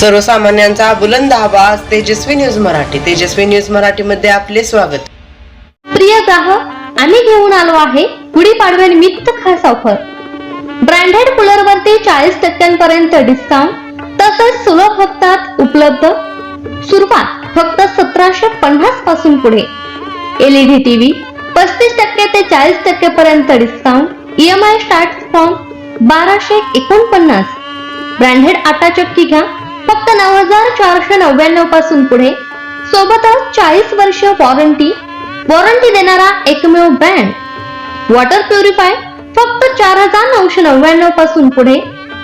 सर्वसामान्यांचा बुलंद आवाज तेजस्वी न्यूज मराठी. तेजस्वी न्यूज मराठी मध्ये आपले स्वागत. प्रिय ग्राहक आम्ही घेऊन आलो आहे गुढीपाडव्यानिमित्त खास ऑफर. ब्रँडेड कूलर वरती चाळीस टक्क्यांपर्यंत डिस्काउंट तसंच सुलभ हप्त्यात उपलब्ध. सुरुवात फक्त सतराशे पन्नासपासून पुढे. एलईडी टीव्ही पस्तीस टक्के ते चाळीस टक्के पर्यंत डिस्काउंट ईएमआय स्टार्ट फॉर्म बाराशे एकोणपन्नास. ब्रँडेड आटा चक्की घ्या फक्त नऊ हजार चारशे नव्याण्णवपासून पुढे. सोबतच चाळीस वर्ष वॉरंटी वॉरंटी देणारा एकमेव ब्रँड वॉटर प्युरिफाय फक्त चार हजार नऊशे नव्याण्णवपासून पुढे.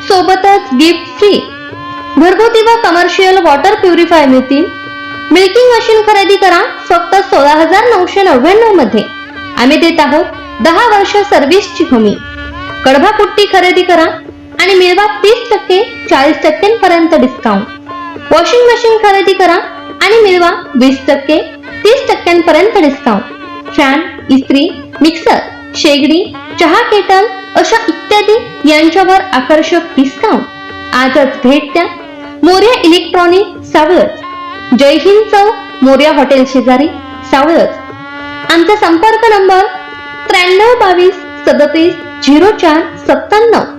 सोबतच गिफ्ट फ्री घरगुती व कमर्शियल वॉटर प्युरिफाय मिळतील. मिल्किंग मशीन खरेदी करा फक्त सोळा हजार नऊशे नव्याण्णवमध्ये. आम्ही देत आहोत दहा वर्ष सर्व्हिसची हमी. कडभा पुट्टी खरेदी करा आणि मिळवा तीस टक्के चाळीस टक्क्यांपर्यंत डिस्काउंट वॉशिंग मशीन खरेदी करा आणि मिळवा वीस टक्के तीस टक्क्यांपर्यंत डिस्काउंट फॅन इस्त्री मिक्सर शेगडी चहा केटल अशा इत्यादी यांच्यावर आकर्षक डिस्काउंट आजच भेट द्या. मोर्या इलेक्ट्रॉनिक सावळच जय हिंद चौक मोर्या हॉटेल शेजारी सावळच आमचा संपर्क नंबर त्र्याण्णव बावीस सदतीस झिरो चार सत्त्याण्णव.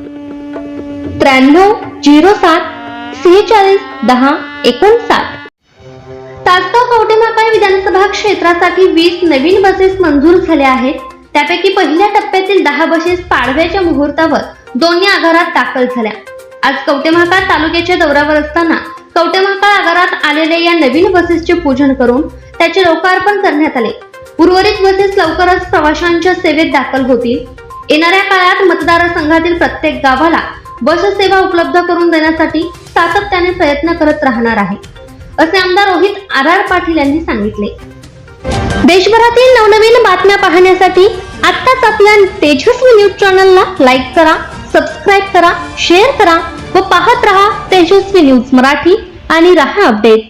त्र्याण्णव झिरो सात सेहेचाळीस दहा एकोणसाठ. तासगाव कवटेमाकाळ विधानसभा क्षेत्रासाठी वीस नवीन बसेस मंजूर झाल्या आहेत. त्यापैकी पहिल्या टप्प्यातील दहा बसेस पाडव्याच्या मुहूर्तावर दोन्ही आगारात दाखल झाल्या. आज कवटेमहाकाळ तालुक्याच्या दौऱ्यावर असताना कवटेमहाकाळ आगारात आलेल्या या नवीन बसेसचे पूजन करून त्याचे लोकार्पण करण्यात आले. उर्वरित बसेस लवकरच प्रवाशांच्या सेवेत दाखल होतील. येणाऱ्या काळात मतदारसंघातील प्रत्येक गावाला बस सेवा उपलब्ध करून देण्यासाठी सातत्याने प्रयत्न करत राहणार आहे असे आमदार रोहित आर आर पाटील यांनी सांगितले. देशभरातील नवनवीन बातम्या पाहण्यासाठी आत्ताच आपल्या तेजस्वी न्यूज चॅनलला लाईक करा सबस्क्राईब करा शेअर करा व पाहत रहा तेजस्वी न्यूज मराठी आणि रहा अपडेट.